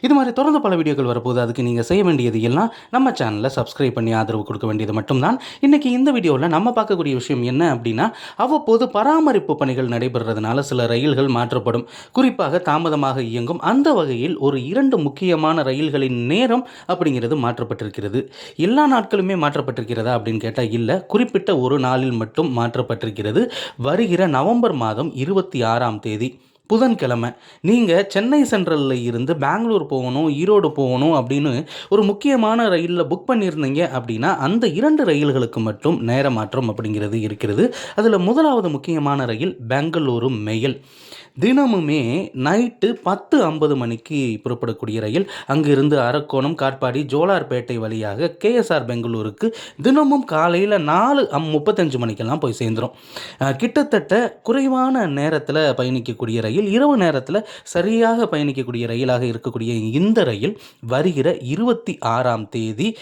இது மாதிரி தொடர்ந்து பல வீடியோக்கள் வரப்போது அதுக்கு நீங்கள் செய்ய வேண்டியது எல்லாம் நம்ம சேனலில் சப்ஸ்கிரைப் பண்ணி ஆதரவு கொடுக்க வேண்டியது மட்டும்தான். இன்றைக்கி இந்த வீடியோவில் நம்ம பார்க்கக்கூடிய விஷயம் என்ன அப்படின்னா அவ்வப்போது பராமரிப்பு பணிகள் நடைபெறுறதுனால சில ரயில்கள் மாற்றப்படும். குறிப்பாக தாமதமாக இயங்கும். அந்த வகையில் ஒரு இரண்டு முக்கியமான ரயில்களின் நேரம் அப்படிங்கிறது மாற்றப்பட்டிருக்கிறது. எல்லா நாட்களுமே மாற்றப்பட்டிருக்கிறதா அப்படின்னு கேட்டால் இல்லை. குறிப்பிட்ட ஒரு நாளில் மட்டும் மாற்றப்பட்டிருக்கிறது. வருகிற நவம்பர் மாதம் இருபத்தி ஆறாம் தேதி. புதன்கிழமை. நீங்கள் சென்னை சென்ட்ரலில் இருந்து பெங்களூர் போகணும் ஈரோடு போகணும் அப்படின்னு ஒரு முக்கியமான ரயிலில் புக் பண்ணியிருந்தீங்க அப்படின்னா அந்த இரண்டு ரயில்களுக்கு மட்டும் நேர மாற்றம் அப்படிங்கிறது இருக்கிறது. அதில் முதலாவது முக்கியமான ரயில் பெங்களூரு மெயில். தினமுமே நைட்டு பத்து ஐம்பது மணிக்கு புறப்படக்கூடிய ரயில். அங்கிருந்து அரக்கோணம் காட்பாடி ஜோலார்பேட்டை வழியாக கேஎஸ்ஆர் பெங்களூருக்கு தினமும் காலையில் நாலு அம் முப்பத்தஞ்சு மணிக்கெல்லாம் போய் சேர்ந்துடும் கிட்டத்தட்ட குறைவான நேரத்தில் பயணிக்கக்கூடிய ரயில் இரவு நேரத்தில் சரியாக பயணிக்கக்கூடிய ரயிலாக இருக்கக்கூடிய இந்த ரயில் வருகிற இருபத்தி ஆறாம் தேதி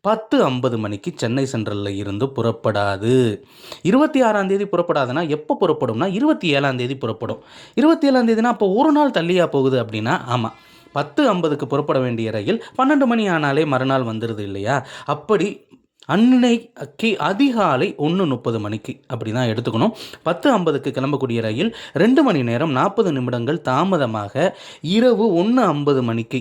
பத்து ஐம்பது மணிக்கு சென்னை சென்ட்ரலில் இருந்து புறப்படாது. இருபத்தி ஆறாம் தேதி புறப்படாதுன்னா எப்போ புறப்படும்னா இருபத்தி ஏழாம் தேதி புறப்படும். இருபத்தி ஏழாம் தேதினா அப்போ ஒரு நாள் தள்ளியாக போகுது அப்படின்னா ஆமாம் பத்து ஐம்பதுக்கு புறப்பட வேண்டிய ரயில் பன்னெண்டு மணி ஆனாலே மறுநாள் வந்துடுது இல்லையா? அப்படி அன்னைக்கு அதிகாலை ஒன்று முப்பது மணிக்கு. அப்படி தான் எடுத்துக்கணும். பத்து ஐம்பதுக்கு கிளம்பக்கூடிய ரயில் ரெண்டு மணி நேரம் நாற்பது நிமிடங்கள் தாமதமாக இரவு ஒன்று ஐம்பது மணிக்கு.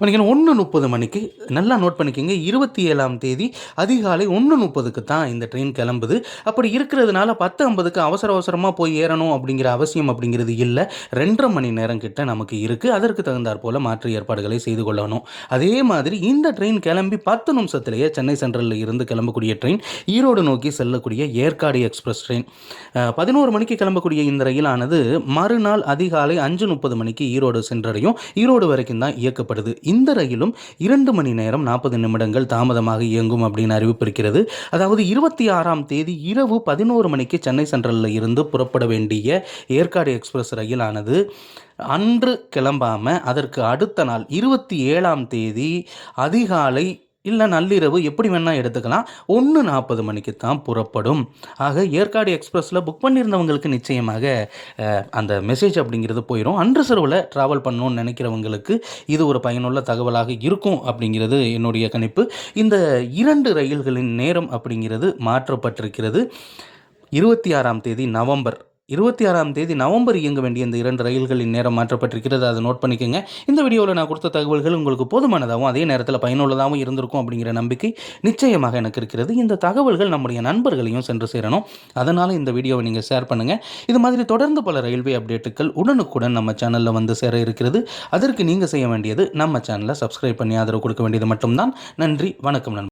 மணிக்கு ஒன்று முப்பது மணிக்கு நல்லா நோட் பண்ணிக்கோங்க. இருபத்தி ஏழாம் தேதி அதிகாலை ஒன்று முப்பதுக்கு தான் இந்த ட்ரெயின் கிளம்புது. அப்படி இருக்கிறதுனால பத்து ஐம்பதுக்கு அவசர அவசரமாக போய் ஏறணும் அப்படிங்கிற அவசியம் அப்படிங்கிறது இல்லை. ரெண்டரை மணி நேரம் கிட்ட நமக்கு இருக்குது அதற்கு தகுந்தாற் போல் மாற்று ஏற்பாடுகளை செய்து கொள்ளணும். அதே மாதிரி இந்த ட்ரெயின் கிளம்பி பத்து நிமிஷத்துலேயே சென்னை சென்ட்ரலில் இருந்து கிளம்பக்கூடிய ட்ரெயின் ஈரோடு நோக்கி செல்லக்கூடிய ஏற்காடு எக்ஸ்பிரஸ் ட்ரெயின் பதினோரு மணிக்கு கிளம்பக்கூடிய இந்த ரயிலானது மறுநாள் அதிகாலை அஞ்சு முப்பது மணிக்கு ஈரோடு சென்றடையும். ஈரோடு வரைக்கும் தான் இயக்கப்படுது செயல்படுது இந்த ரயிலும் இரண்டு மணி நேரம் நாற்பது நிமிடங்கள் தாமதமாக இயங்கும் அப்படின்னு அறிவிப்பிருக்கிறது அதாவது இருபத்தி ஆறாம் தேதி இரவு பதினோரு மணிக்கு சென்னை சென்ட்ரலில் இருந்து புறப்பட வேண்டிய ஏற்காடு எக்ஸ்பிரஸ் ரயிலானது அன்று கிளம்பாமல் அதற்கு அடுத்த நாள் இருபத்தி ஏழாம் தேதி அதிகாலை இல்லை நள்ளிரவு எப்படி வேணால் எடுத்துக்கலாம். ஒன்று நாற்பது மணிக்கு தான் புறப்படும். ஆக ஏற்காடு எக்ஸ்பிரஸில் புக் பண்ணியிருந்தவங்களுக்கு நிச்சயமாக அந்த மெசேஜ் அப்படிங்கிறது போயிடும் அன்று ட்ராவல் பண்ணணும்னு நினைக்கிறவங்களுக்கு இது ஒரு பயனுள்ள தகவலாக இருக்கும் அப்படிங்கிறது என்னுடைய கணிப்பு. இந்த இரண்டு ரயில்களின் நேரம் அப்படிங்கிறது மாற்றப்பட்டிருக்கிறது. இருபத்தி ஆறாம் தேதி நவம்பர் இருபத்தி ஆறாம் தேதி நவம்பர் இயங்க வேண்டிய இந்த இரண்டு ரயில்களின் நேரம் மாற்றப்பட்டிருக்கிறது. அதை நோட் பண்ணிக்கோங்க. இந்த வீடியோவில் நான் கொடுத்த தகவல்கள் உங்களுக்கு போதுமானதாகவும் அதே நேரத்தில் பயனுள்ளதாகவும் இருந்திருக்கும் அப்படிங்கிற நம்பிக்கை நிச்சயமாக எனக்கு இருக்கிறது. இந்த தகவல்கள் நம்முடைய நண்பர்களையும் சென்று சேரணும். அதனால் இந்த வீடியோவை நீங்கள் ஷேர் பண்ணுங்கள் இது மாதிரி தொடர்ந்து பல ரயில்வே அப்டேட்டுகள் உடனுக்குடன் நம்ம சேனலில் வந்து சேர இருக்கிறது. அதற்கு நீங்கள் செய்ய வேண்டியது நம்ம சேனலை சப்ஸ்கிரைப் பண்ணி ஆதரவு கொடுக்க வேண்டியது மட்டும்தான். நன்றி வணக்கம் நண்பர்